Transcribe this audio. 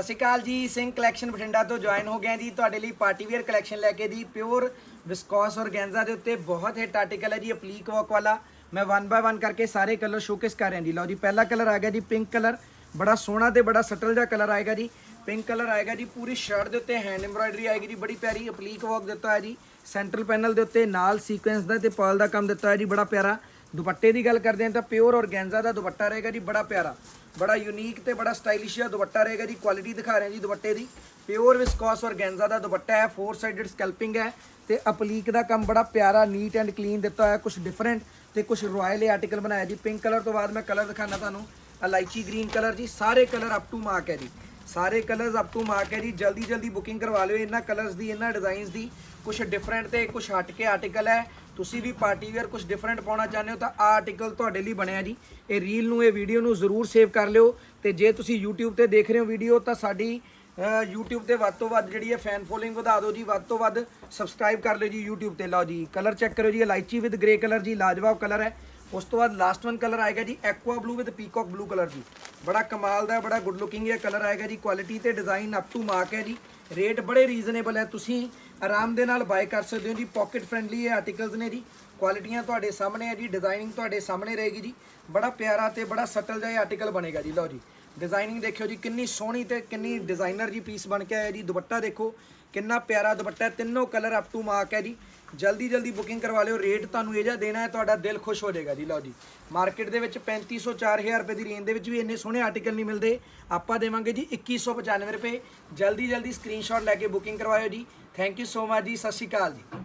ਸਤਿ ਸ਼੍ਰੀ ਅਕਾਲ ਜੀ, ਸਿੰਘ ਕਲੈਕਸ਼ਨ ਬਠਿੰਡਾ ਤੋਂ ਜੁਆਇਨ ਹੋ ਗਿਆ ਜੀ। ਤੁਹਾਡੇ ਲਈ ਪਾਰਟੀ ਵੇਅਰ ਕਲੈਕਸ਼ਨ ਲੈ ਕੇ ਦੀ ਪਿਓਰ ਵਿਸਕੋਸ ਔਰਗੈਂਜ਼ਾ ਦੇ ਉੱਤੇ ਬਹੁਤ ਹਿੱਟ ਆਰਟੀਕਲ ਹੈ ਜੀ ਅਪਲੀਕ ਵਰਕ ਵਾਲਾ। ਮੈਂ ਵਨ ਬਾय ਵਨ ਕਰਕੇ ਸਾਰੇ ਕਲਰ ਸ਼ੋਕੇਸ ਕਰ ਰਿਹਾ ਜੀ। ਲਓ ਜੀ, ਪਹਿਲਾ ਕਲਰ ਆ ਗਿਆ ਜੀ ਪਿੰਕ ਕਲਰ ਬੜਾ ਸੋਹਣਾ ਤੇ ਬੜਾ ਸਟਲ ਜਿਹਾ ਕਲਰ ਆਏਗਾ ਜੀ। ਪਿੰਕ ਕਲਰ ਆਏਗਾ ਜੀ, ਪੂਰੀ ਸ਼ਰਟ ਦੇ ਉੱਤੇ ਹੈਂਡ ਐਮਬਰਾਇਡਰੀ ਆਏਗੀ ਜੀ, ਬੜੀ ਪਿਆਰੀ ਅਪਲੀਕ ਵਰਕ ਦਿੱਤਾ ਹੈ ਜੀ। ਸੈਂਟਰਲ ਪੈਨਲ ਦੇ ਉੱਤੇ ਨਾਲ ਸੀਕੁਐਂਸ ਦਾ ਤੇ ਪਰਲ ਦਾ ਕੰਮ ਦਿੱਤਾ ਹੈ ਜੀ, ਬੜਾ ਪਿਆਰਾ। ਦੁਪੱਟੇ ਦੀ ਗੱਲ ਕਰਦੇ ਹਾਂ ਤਾਂ ਪਿਓਰ ਔਰਗੈਂਜ਼ਾ ਦਾ ਦੁਪੱਟਾ ਰਹੇਗਾ ਜੀ, ਬੜਾ ਪਿਆਰਾ। ਬੜਾ ਯੂਨੀਕ ਤੇ ਬੜਾ ਸਟਾਈਲਿਸ਼ ਜਿਹਾ ਦੁਪੱਟਾ ਰਹੇਗਾ ਜੀ ਕੁਆਲਿਟੀ ਦਿਖਾ ਰਹੇ ਹਾਂ ਜੀ ਦੁਪੱਟੇ ਦੀ। ਪਿਓਰ ਵਿਸਕੋਸ ਔਰਗੈਂਜ਼ਾ ਦਾ ਦੁਪੱਟਾ ਹੈ ਫੋਰ ਸਾਈਡਡ ਸਕੈਲਪਿੰਗ ਹੈ ਤੇ ਅਪਲੀਕ ਦਾ ਕੰਮ ਬੜਾ ਪਿਆਰਾ ਨੀਟ ਐਂਡ ਕਲੀਨ ਦਿੱਤਾ ਹੋਇਆ ਕੁਝ ਡਿਫਰੈਂਟ ਤੇ ਕੁਝ ਰਾਇਲ ਆਰਟੀਕਲ ਬਣਾਇਆ ਜੀ। ਪਿੰਕ ਕਲਰ ਤੋਂ ਬਾਅਦ ਮੈਂ ਕਲਰ ਦਿਖਾਣਾ ਤੁਹਾਨੂੰ। ਇਲਾਇਚੀ ਗ੍ਰੀਨ ਕਲਰ ਜੀ, ਸਾਰੇ ਕਲਰ ਅਪ ਟੂ ਮਾਰਕ ਹੈ ਜੀ। ਸਾਰੇ ਕਲਰਸ ਅਪ ਟੂ ਮਾਰਕ ਹੈ ਜੀ। ਜਲਦੀ ਜਲਦੀ ਬੁਕਿੰਗ ਕਰਵਾ ਲਿਓ ਇਹਨਾਂ ਕਲਰਸ ਦੀ ਇਹਨਾਂ ਡਿਜ਼ਾਈਨਸ ਦੀ। ਕੁਝ ਡਿਫਰੈਂਟ ਤੇ ਕੁਝ ਹਟ ਕੇ ਆਰਟੀਕਲ ਹੈ। ਤੁਸੀਂ ਵੀ ਪਾਰਟੀ ਵੇਅਰ ਕੁਝ ਡਿਫਰੈਂਟ ਪਾਉਣਾ ਚਾਹੁੰਦੇ ਹੋ ਤਾਂ ਆ ਆਰਟੀਕਲ ਤੁਹਾਡੇ ਲਈ ਬਣਿਆ ਜੀ। ਇਹ ਰੀਲ ਨੂੰ ਇਹ ਵੀਡੀਓ ਨੂੰ ਜ਼ਰੂਰ ਸੇਵ ਕਰ ਲਿਓ। ਤੇ ਜੇ ਤੁਸੀਂ YouTube ਤੇ ਦੇਖ ਰਹੇ ਹੋ ਵੀਡੀਓ ਤਾਂ ਸਾਡੀ ਅਹ, YouTube ਤੇ ਵੱਧ ਤੋਂ ਵੱਧ ਜਿਹੜੀ ਹੈ ਫੈਨ ਫੋਲੋਇੰਗ ਵਧਾ ਦਿਓ ਜੀ। ਵੱਧ ਤੋਂ ਵੱਧ ਸਬਸਕ੍ਰਾਈਬ ਕਰ ਲਿਓ ਜੀ YouTube ਤੇ। ਲਓ ਜੀ ਕਲਰ ਚੈੱਕ ਕਰੋ ਜੀ। ਇਲਾਇਚੀ ਵਿਦ ਗ੍ਰੇ ਕਲਰ ਜੀ ਲਾਜਵਾਬ ਕਲਰ ਹੈ। ਉਸ ਤੋਂ ਬਾਅਦ ਲਾਸਟ ਵਨ ਕਲਰ ਆਏਗਾ ਜੀ aqua blue with peacock blue colour ਜੀ। ਬੜਾ ਕਮਾਲ ਦਾ, ਬੜਾ ਗੁੱਡ ਲੁਕਿੰਗ ਇਹ ਕਲਰ ਆਏਗਾ ਜੀ। ਕੁਆਲਿਟੀ ਤੇ ਡਿਜ਼ਾਈਨ ਅਪ ਟੂ ਮਾਰਕ ਹੈ ਜੀ। ਰੇਟ ਬੜੇ ਰੀਜ਼ਨੇਬਲ ਹੈ। ਤੁਸੀਂ ਆਰਾਮ ਦੇ ਨਾਲ ਬਾਏ ਕਰ ਸਕਦੇ ਹੋ ਜੀ। ਪਾਕਟ ਫ੍ਰੈਂਡਲੀ ਇਹ ਆਰਟੀਕਲਸ ਨੇ ਜੀ। ਕੁਆਲਿਟੀਆਂ ਤੁਹਾਡੇ ਸਾਹਮਣੇ ਹੈ ਜੀ। ਡਿਜ਼ਾਈਨਿੰਗ ਤੁਹਾਡੇ ਸਾਹਮਣੇ ਰਹੇਗੀ ਜੀ। ਬੜਾ ਪਿਆਰਾ ਤੇ ਬੜਾ ਸਟਲ ਜਿਹਾ ਆਰਟੀਕਲ ਬਣੇਗਾ ਜੀ। ਲਓ ਜੀ। ਡਿਜ਼ਾਈਨਿੰਗ ਦੇਖਿਓ ਜੀ, ਕਿੰਨੀ ਸੋਹਣੀ ਤੇ ਕਿੰਨੀ ਡਿਜ਼ਾਈਨਰ ਜੀ ਪੀਸ ਬਣ ਕੇ ਆਇਆ ਜੀ। ਦੁਪੱਟਾ ਦੇਖੋ, ਕਿੰਨਾ ਪਿਆਰਾ ਦੁਪੱਟਾ ਤਿੰਨੋਂ ਕਲਰ ਅਪ ਟੂ ਮਾਰਕ ਹੈ ਜੀ। ਜਲਦੀ ਜਲਦੀ ਬੁਕਿੰਗ ਕਰਵਾ ਲਿਓ। ਰੇਟ ਤੁਹਾਨੂੰ ਇਹ ਜਿਹਾ ਦੇਣਾ ਹੈ, ਤੁਹਾਡਾ ਦਿਲ ਖੁਸ਼ ਹੋ ਜਾਏਗਾ ਜੀ। ਲਓ ਜੀ ਮਾਰਕੀਟ ਦੇ ਵਿੱਚ 3500 4000 ਰੁਪਏ ਦੀ ਰੇਂਜ ਦੇ ਵਿੱਚ ਵੀ ਇੰਨੇ ਸੋਹਣੇ ਆਰਟੀਕਲ ਨਹੀਂ ਮਿਲਦੇ। ਆਪਾਂ ਦੇਵਾਂਗੇ ਜੀ 2195 ਰੁਪਏ। ਜਲਦੀ ਜਲਦੀ ਸਕਰੀਨਸ਼ਾਟ ਲੈ ਕੇ ਬੁਕਿੰਗ ਕਰਵਾਇਓ ਜੀ। ਥੈਂਕ ਯੂ ਸੋ ਮਚ ਜੀ, ਸਤਿ ਸ਼੍ਰੀ ਅਕਾਲ ਜੀ।